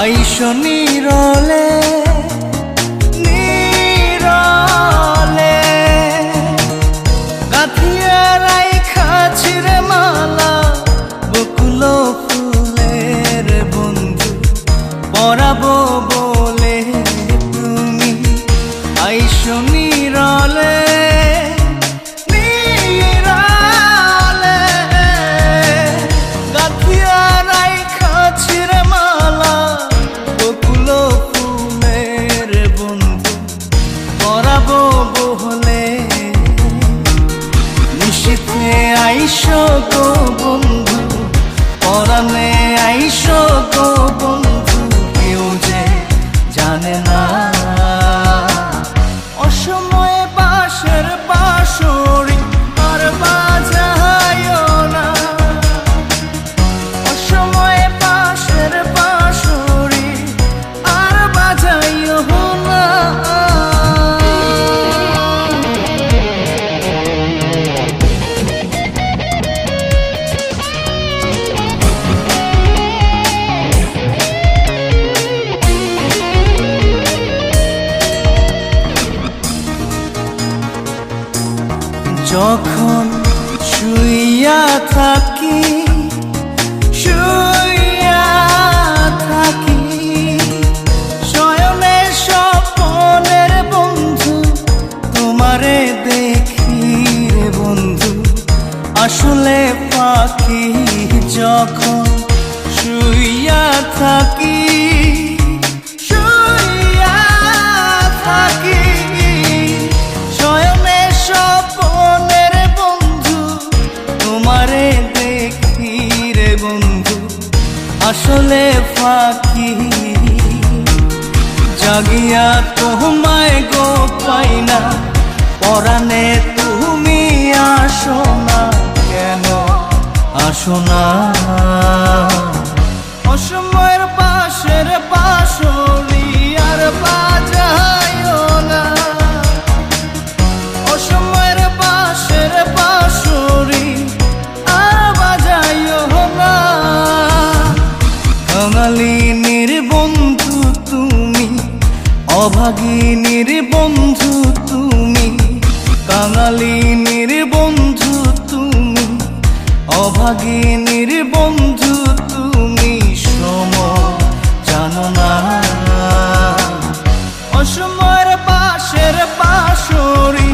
আইসো নিরলে নিরলে। গাথিয়া রাইখা ছিড়ে মালা, বকুল ফুলের বন্ধু, পরাবো বলে তুমি। আইসো নিরলে আইসো গো বন্ধু পরানে আইসো গো যখন শুইয়া থাকি শুইয়া থাকি বন্ধু তোমারে দেখি বন্ধু। আসলে পাখি যখন শুইয়া থাকি আসলে ফাঁকি। জাগিয়া তোমায় গো পাই না পরাণে তুমি আসো না কেন? আসো না। অসময়ের অভাগিনীর বন্ধু তুমি, কাঙালিনীর বন্ধু তুমি, অভাগিনীর বন্ধু তুমি, সম জানো না। অসময়ের পাশের পাশরী